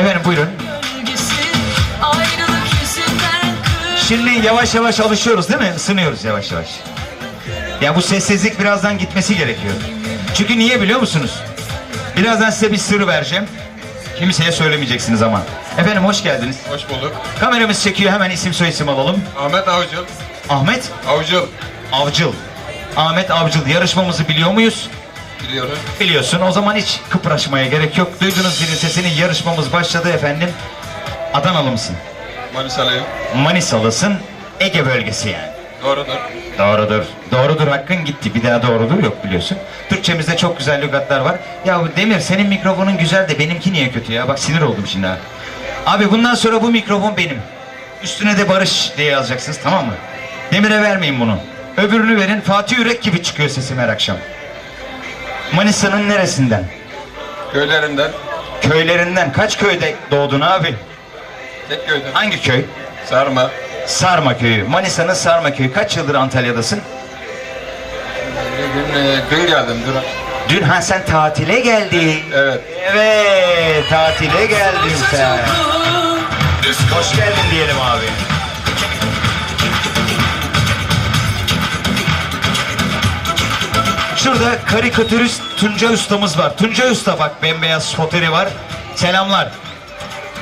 Efendim buyurun. Şimdi yavaş yavaş alışıyoruz değil mi? Isınıyoruz yavaş yavaş. Ya bu sessizlik birazdan gitmesi gerekiyor. Çünkü niye biliyor musunuz? Birazdan size bir sır vereceğim. Kimseye söylemeyeceksiniz ama. Efendim hoş geldiniz. Hoş bulduk. Kameramız çekiyor hemen isim soyisim alalım. Ahmet Avcıl. Ahmet Avcıl. Avcıl. Ahmet Avcıl yarışmamızı biliyor muyuz? Biliyorum. Biliyorsun o zaman hiç kıpraşmaya gerek yok. Duydunuz zilin sesini yarışmamız başladı efendim. Adanalı mısın? Manisalıyım. Manisalısın. Ege bölgesi yani. Doğrudur. Doğrudur. Doğrudur hakkın gitti. Bir daha doğrudur yok biliyorsun. Türkçemizde çok güzel lügatlar var. Ya Demir senin mikrofonun güzel de benimki niye kötü ya? Bak sinir oldum şimdi ha. Abi bundan sonra bu mikrofon benim. Üstüne de Barış diye yazacaksınız tamam mı? Demir'e vermeyin bunu. Öbürünü verin. Fatih Yürek gibi çıkıyor sesim her akşam. Manisa'nın neresinden? Köylerinden. Köylerinden. Kaç köyde doğdun abi? Tek köyden. Hangi köy? Sarma. Sarma köyü. Manisa'nın Sarma köyü. Kaç yıldır Antalya'dasın? Dün, e, dün geldim. Dün. Dün ha sen tatile geldin. Evet. Evet, tatile geldin sen. Hoş geldin diyelim abi. Şurada karikatürist Tunca ustamız var. Tunca usta bak bembeyaz foteli var. Selamlar.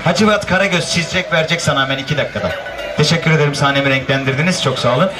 Hacivat Karagöz çizecek verecek sana hemen iki dakikada. Teşekkür ederim sahnemi renklendirdiniz. Çok sağ olun.